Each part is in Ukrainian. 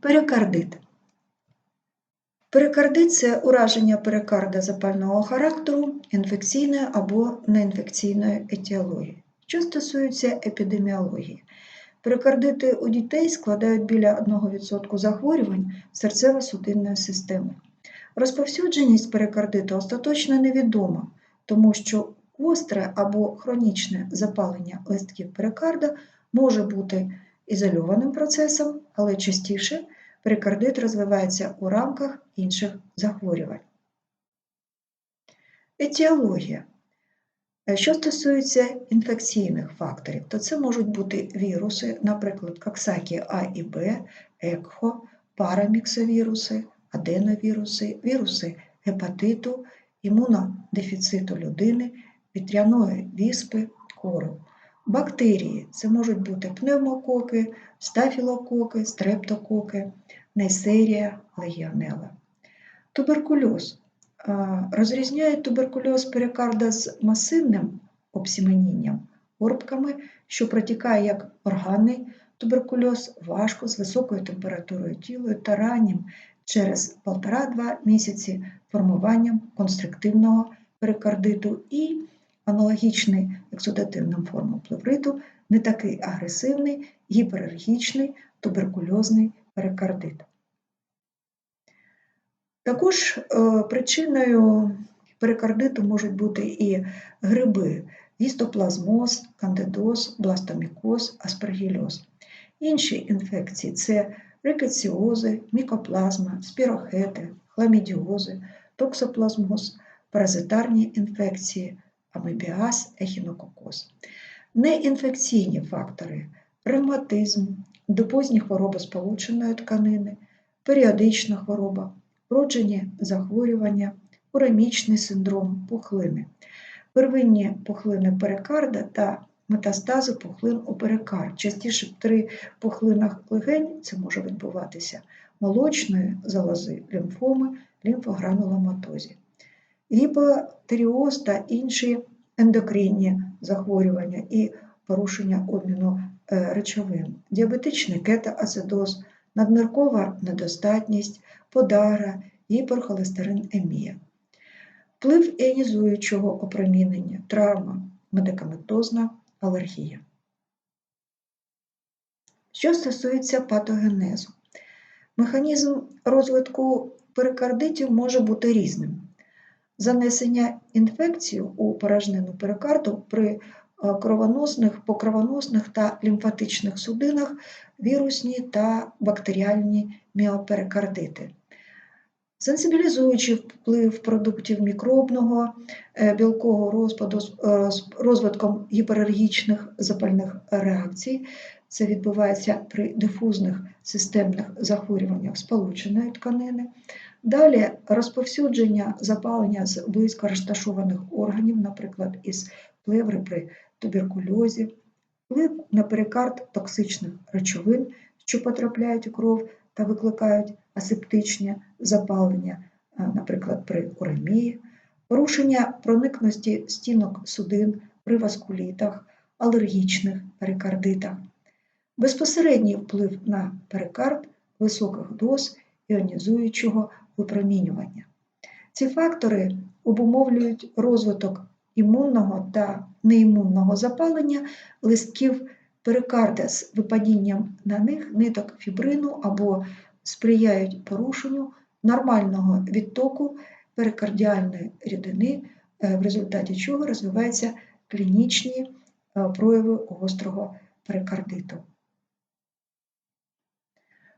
Перикардит. Перикардит це ураження перикарда запального характеру, інфекційної або неінфекційної етіології. Що стосується епідеміології, перикардити у дітей складають біля 1% захворювань серцево-судинної системи. Розповсюдженість перикардиту остаточно невідома, тому що гостре або хронічне запалення листків перикарда може бути ізольованим процесом, але частіше перикардит розвивається у рамках інших захворювань. Етіологія. Що стосується інфекційних факторів, то це можуть бути віруси, наприклад, коксакі А і Б, екхо, параміксовіруси, аденовіруси, віруси гепатиту, імунодефіциту людини, вітряної віспи, кору. Бактерії це можуть бути пневмококи, стафілококи, стрептококи, нейсерія, легіонела. Туберкульоз. Розрізняють туберкульоз перикарда з масивним обсіменінням, горбками, що протікає як органний туберкульоз, важко з високою температурою тіла та раннім через 1,5-2 місяці формуванням конструктивного перикардиту і аналогічний ексудативним формам плевриту, не такий агресивний, гіперергічний туберкульозний перикардит. Також е, причиною перикардиту можуть бути і гриби, гістоплазмоз, кандидоз, бластомікоз, аспергільоз. Інші інфекції це рикеціози, мікоплазма, спірохети, хламідіози, токсоплазмоз, паразитарні інфекції, амебіаз, ехінококоз. Неінфекційні фактори ревматизм, допозні хвороби сполученої тканини, періодична хвороба, вроджені захворювання, уремічний синдром, пухлини, первинні пухлини перикарда та метастази пухлин у перикард. Частіше при пухлинах легень це може відбуватися молочної залози, лімфоми, лімфогрануломатозі. Гіпотеріоз та інші ендокринні захворювання і порушення обміну е, речовин, діабетичний кетоацидоз, надміркова недостатність, подара, гіперхолестеринемія. Вплив іонізуючого опромінення, травма, медикаментозна алергія. Що стосується патогенезу, механізм розвитку перикардитів може бути різним. Занесення інфекції у порожнину перикарду при е, кровоносних, покровоносних та лімфатичних судинах, вірусні та бактеріальні міоперикардити. Сенсибілізуючи вплив продуктів мікробного е, білкового розпаду з е, розвитком гіперергічних запальних реакцій, це відбувається при дифузних системних захворюваннях сполученої тканини. Далі розповсюдження запалення з близько розташованих органів, наприклад, із плеври при туберкульозі, вплив на перикард токсичних речовин, що потрапляють у кров та викликають асептичне запалення, наприклад, при уремії, порушення проникності стінок судин при васкулітах, алергічних перикардитах, безпосередній вплив на перикард високих доз іонізуючого випромінювання. Ці фактори обумовлюють розвиток імунного та неімунного запалення листків перикарда з випадінням на них ниток фібрину або сприяють порушенню нормального відтоку перикардіальної рідини, е, в результаті чого розвиваються клінічні е, прояви гострого перикардиту.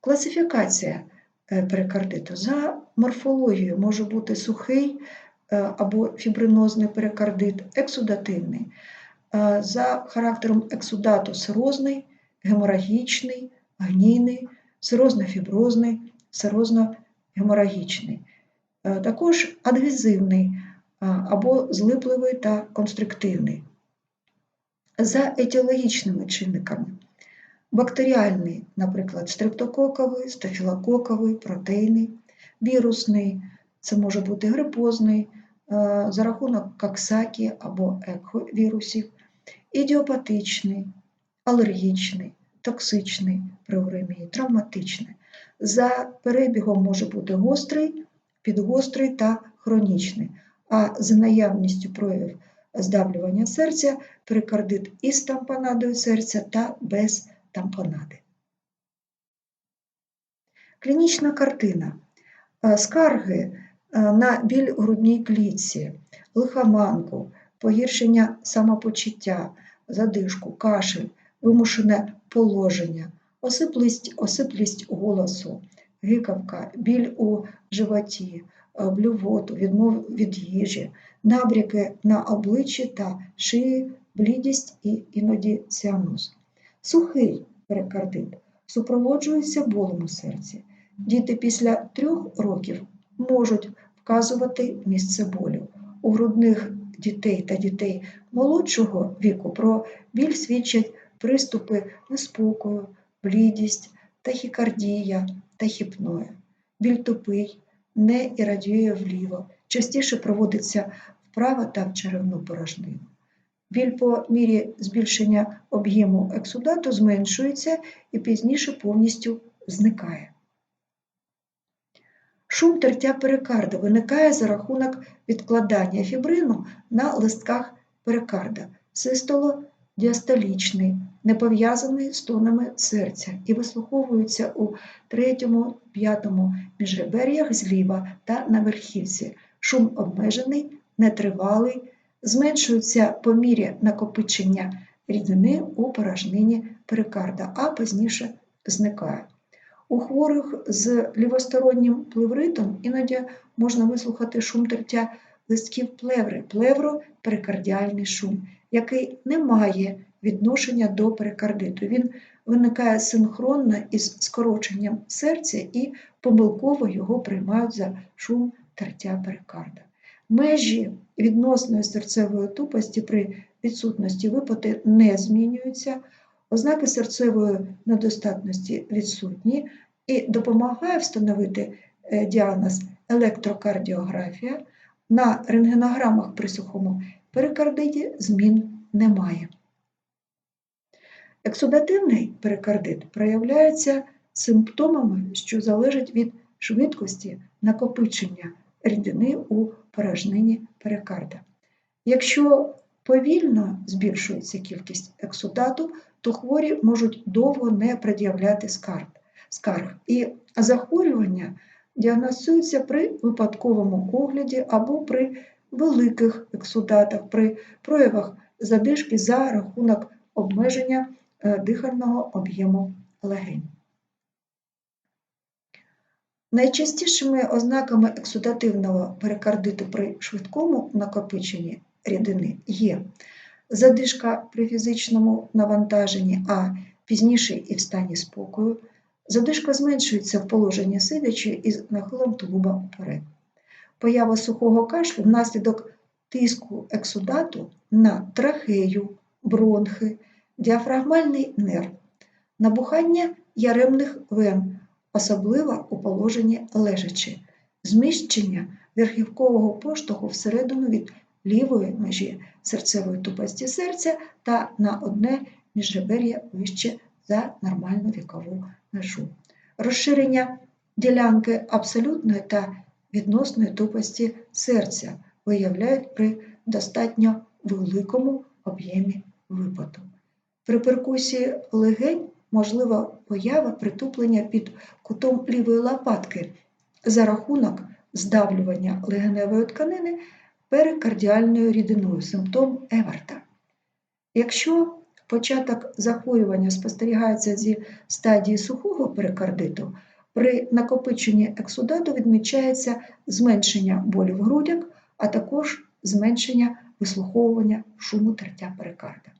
Класифікація перикардиту за морфологією може бути сухий або фібринозний перикардит, ексудативний, за характером ексудату сирозний, геморагічний, гнійний, сирозно-фіброзний, сирозно-геморагічний, е, також адгезивний або злипливий та конструктивний. За етіологічними чинниками. Бактеріальний, наприклад, стрептококовий, стафілококовий, протейний, вірусний, це може бути грипозний, е, за рахунок коксакі або ековірусів, ідіопатичний, алергічний, токсичний при уремії, травматичний. За перебігом може бути гострий, підгострий та хронічний, а за наявністю проявів здавлювання серця перикардит із тампонадою серця та без тампонади. Клінічна картина. Е, Скарги е, на біль у грудній клітці, лихоманку, погіршення самопочуття, задишку, кашель, вимушене положення, осиплість, осиплість голосу, гикавка, біль у животі, е, блювоту, відмов від їжі, набряки на обличчі та шиї, блідість і іноді ціаноз. Сухий перикардит супроводжується болем у серці. Діти після трьох років можуть вказувати місце болю. У грудних дітей та дітей молодшого віку про біль свідчать приступи неспокою, блідість, тахікардія, тахіпноя. Біль тупий, не іррадіює вліво, частіше проводиться вправа та в черевну порожнину. Біль по мірі збільшення об'єму ексудату зменшується і пізніше повністю зникає. Шум тертя перикарда виникає за рахунок відкладання фібрину на листках перикарда, систоло-діастолічний, не пов'язаний з тонами серця і вислуховується у третьому-п'ятому міжребер'ях зліва та на верхівці. Шум обмежений, нетривалий, зменшується по мірі накопичення рідини у порожнині перикарда, а пізніше зникає. У хворих з лівостороннім плевритом іноді можна вислухати шум тертя листків плеври, плевро-перикардіальний шум, який не має відношення до перикардиту. Він виникає синхронно із скороченням серця і помилково його приймають за шум тертя перикарда. Межі відносної серцевої тупості при відсутності випити не змінюються, ознаки серцевої недостатності відсутні і допомагає встановити е, діагноз електрокардіографія. На рентгенограмах при сухому перикардиті змін немає. Ексудативний перикардит проявляється симптомами, що залежать від швидкості накопичення рідини у порожнині перикарда. Якщо повільно збільшується кількість ексудату, то хворі можуть довго не пред'являти скарг. І захворювання діагностуються при випадковому огляді або при великих ексудатах, при проявах задишки за рахунок обмеження е, дихального об'єму легень. Найчастішими ознаками ексудативного перикардиту при швидкому накопиченні рідини є задишка при фізичному навантаженні, а пізніше і в стані спокою, задишка зменшується в положенні сидячи із нахилом тулуба вперед. Поява сухого кашлю внаслідок тиску ексудату на трахею, бронхи, діафрагмальний нерв, набухання яремних вен особливо у положенні лежачи, зміщення верхівкового поштовху всередину від лівої межі серцевої тупості серця та на одне міжребер'я вище за нормальну вікову межу. Розширення ділянки абсолютної та відносної тупості серця виявляють при достатньо великому об'ємі випаду. При перкусії легень можлива поява притуплення під кутом лівої лопатки за рахунок здавлювання легеневої тканини перикардіальною рідиною, симптом Еверта. Якщо початок захворювання спостерігається зі стадії сухого перикардиту, при накопиченні ексудату відмічається зменшення болю в грудях, а також зменшення вислуховування шуму тертя перикарда.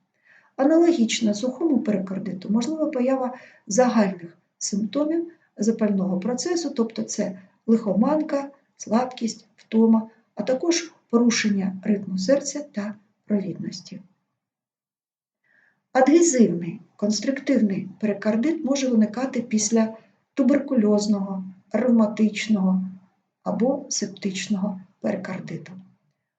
Аналогічно сухому перикардиту можлива поява загальних симптомів запального процесу, тобто це лихоманка, слабкість, втома, а також порушення ритму серця та провідності. Адгезивний конструктивний перикардит може виникати після туберкульозного, ревматичного або септичного перикардиту.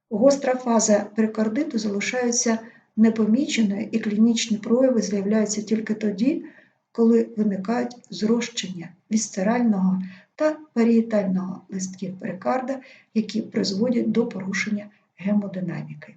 Гостра фаза перикардиту залишається непоміченою і клінічні прояви з'являються тільки тоді, коли виникають зрощення вісцерального та парієтального листків перикарда, які призводять до порушення гемодинаміки.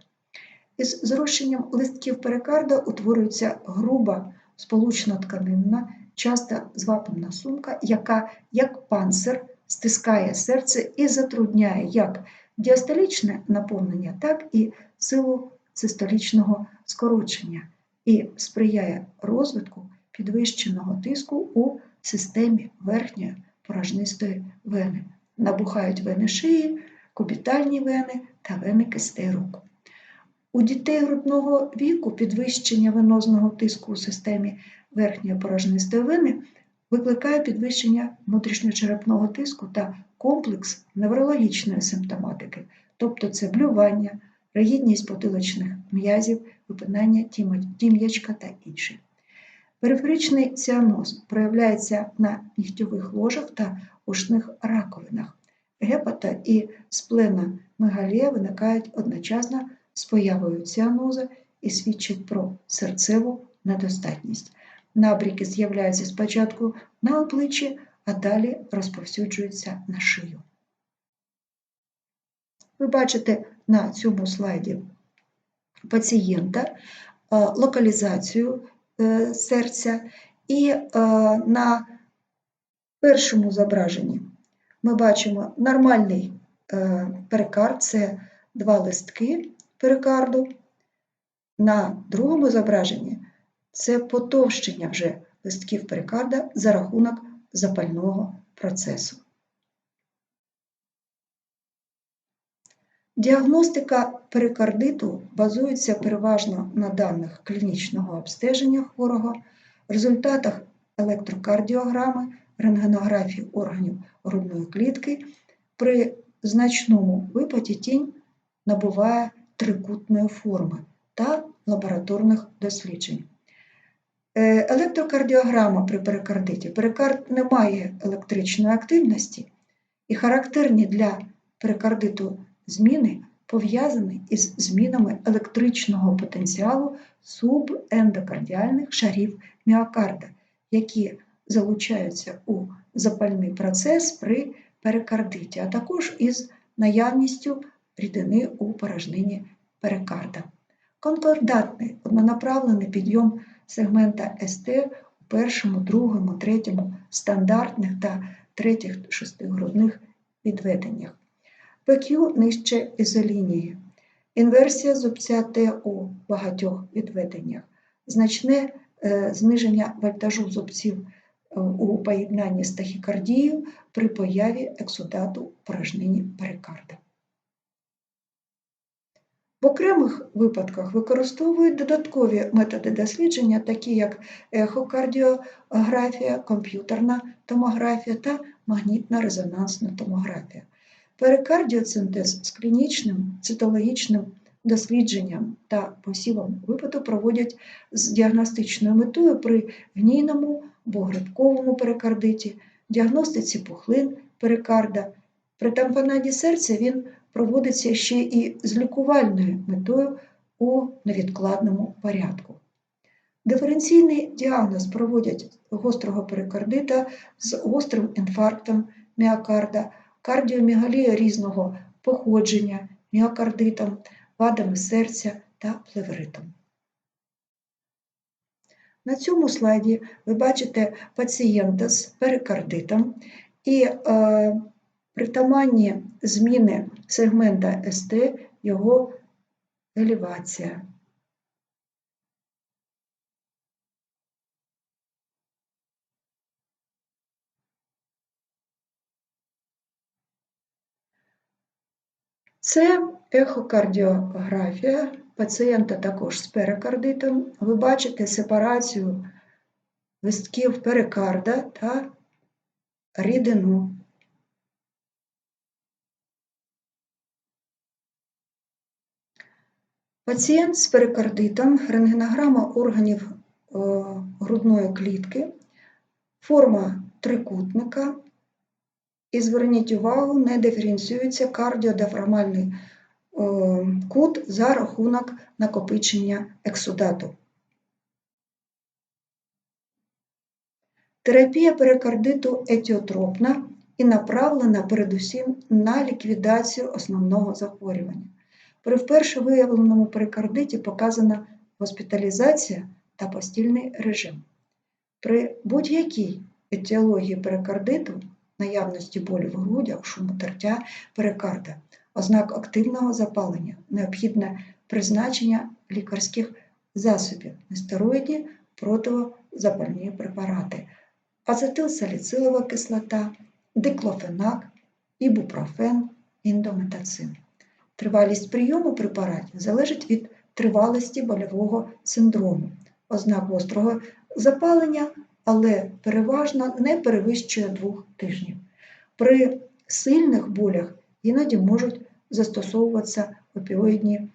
Із зрощенням листків перикарда утворюється груба сполучно-тканинна, часто звапинна сумка, яка, як панцир, стискає серце і затрудняє як діастолічне наповнення, так і силу систолічного скорочення і сприяє розвитку підвищеного тиску у системі верхньої порожнистої вени. Набухають вени шиї, кубітальні вени та вени кистей рук. У дітей грудного віку підвищення венозного тиску у системі верхньої порожнистої вени викликає підвищення внутрішньочерепного тиску та комплекс неврологічної симптоматики, тобто це блювання, ригідність потилочних м'язів, випинання тім'ячка та інше. Периферичний ціаноз проявляється на нігтьових ложах та ушних раковинах. Гепата і сплена-мегалія виникають одночасно з появою ціаноза і свідчать про серцеву недостатність. Набріки з'являються спочатку на обличчі, а далі розповсюджуються на шию. Ви бачите на цьому слайді пацієнта, е, локалізацію е, серця, і е, на першому зображенні ми бачимо нормальний перикард, це два листки перикарду. На другому зображенні це потовщення вже листків перикарда за рахунок запального процесу. Діагностика перикардиту базується переважно на даних клінічного обстеження хворого, результатах електрокардіограми, рентгенографії органів грудної клітки. При значному випаді тінь набуває трикутної форми та лабораторних досліджень. Е, електрокардіограма при перикардиті. Перикард не має електричної активності і характерні для перикардиту зміни пов'язані із змінами електричного потенціалу субендокардіальних шарів міокарда, які залучаються у запальний процес при перикардиті, а також із наявністю рідини у порожнині перикарда. Конкордатний однонаправлений підйом сегмента СТ у першому, другому, третьому стандартних та третіх шестигрудних відведеннях. ПК нижче ізолінії. Інверсія зубця Т у багатьох відведеннях, значне е, зниження вольтажу зубців е, у поєднанні з тахікардією при появі ексудату порожнині перикарда. В окремих випадках використовують додаткові методи дослідження, такі як ехокардіографія, комп'ютерна томографія та магнітна резонансна томографія. Перикардіоцинтез з клінічним цитологічним дослідженням та посівом випаду проводять з діагностичною метою при гнійному або грибковому перикардиті, діагностиці пухлин перикарда. При тампонаді серця він проводиться ще і з лікувальною метою у невідкладному порядку. Диференційний діагноз проводять гострого перикардита з гострим інфарктом міокарда, кардіомігалія різного походження, міокардитом, вадами серця та плевритом. На цьому слайді ви бачите пацієнта з перикардитом і е, притаманні зміни сегмента СТ його елевація. Це ехокардіографія пацієнта також з перикардитом. Ви бачите сепарацію листків перикарда та рідину. Пацієнт з перикардитом, рентгенограма органів е, грудної клітки, форма трикутника. І зверніть увагу, не диференціюється кардіодіафрагмальний е, кут за рахунок накопичення ексудату. Терапія перикардиту етіотропна і направлена передусім на ліквідацію основного захворювання. При вперше виявленому перикардиті показана госпіталізація та постільний режим. При будь-якій етіології перикардиту, наявності болю в грудях, шуму тертя, перикарда, ознак активного запалення, необхідне призначення лікарських засобів, нестероїдні протизапальні препарати, ацетилсаліцилова кислота, диклофенак, ібупрофен, індометацин. Тривалість прийому препаратів залежить від тривалості больового синдрому, ознак гострого запалення, але переважно не перевищує двох тижнів. При сильних болях іноді можуть застосовуватися опіоїдні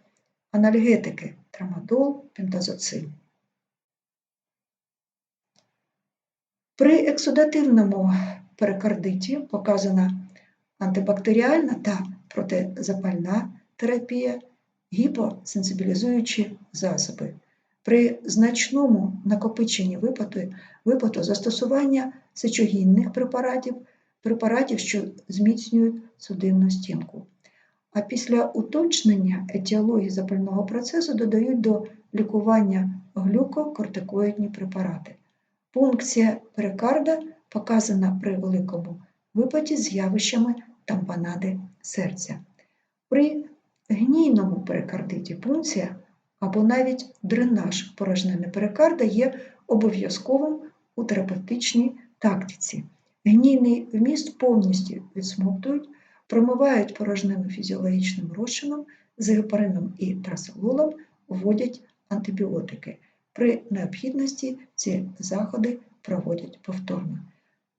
анальгетики трамадол, пентазоцин. При ексудативному перикардиті показана антибактеріальна та протизапальна терапія, гіпосенсибілізуючі засоби. При значному накопиченні випадку, випадку застосування сечогінних препаратів, препаратів, що зміцнюють судинну стінку. А після уточнення етіології запального процесу додають до лікування глюкокортикоїдні препарати. Пункція перикарда показана при великому випаді з явищами тампонади серця. При гнійному перикардиті пункція або навіть дренаж порожнини перикарда є обов'язковим у терапевтичній тактиці. Гнійний вміст повністю відсмоктують, промивають порожнину фізіологічним розчином з гепарином і трасололом, вводять антибіотики. При необхідності ці заходи проводять повторно.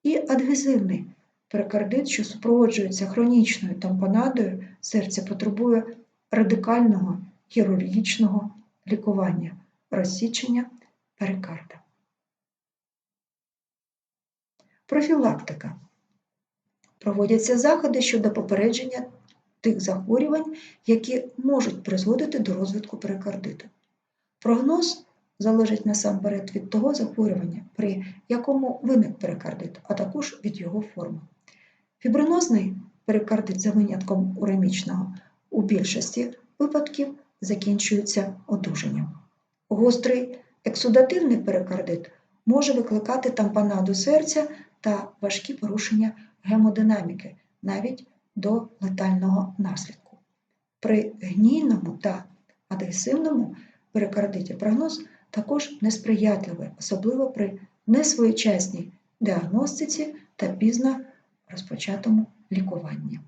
І адгезивний перикардит, що супроводжується хронічною тампонадою, серця потребує радикального хірургічного лікування, розсічення перикарда. Профілактика. Проводяться заходи щодо попередження тих захворювань, які можуть призводити до розвитку перикардиту. Прогноз залежить насамперед від того захворювання, при якому виник перикардит, а також від його форми. Фібринозний перикардит за винятком уремічного у більшості випадків закінчується одужанням. Гострий ексудативний перикардит може викликати тампонаду серця та важкі порушення гемодинаміки навіть до летального наслідку. При гнійному та адгесивному перикардиті прогноз також несприятливий, особливо при несвоєчасній діагностиці та пізно розпочатому лікуванні.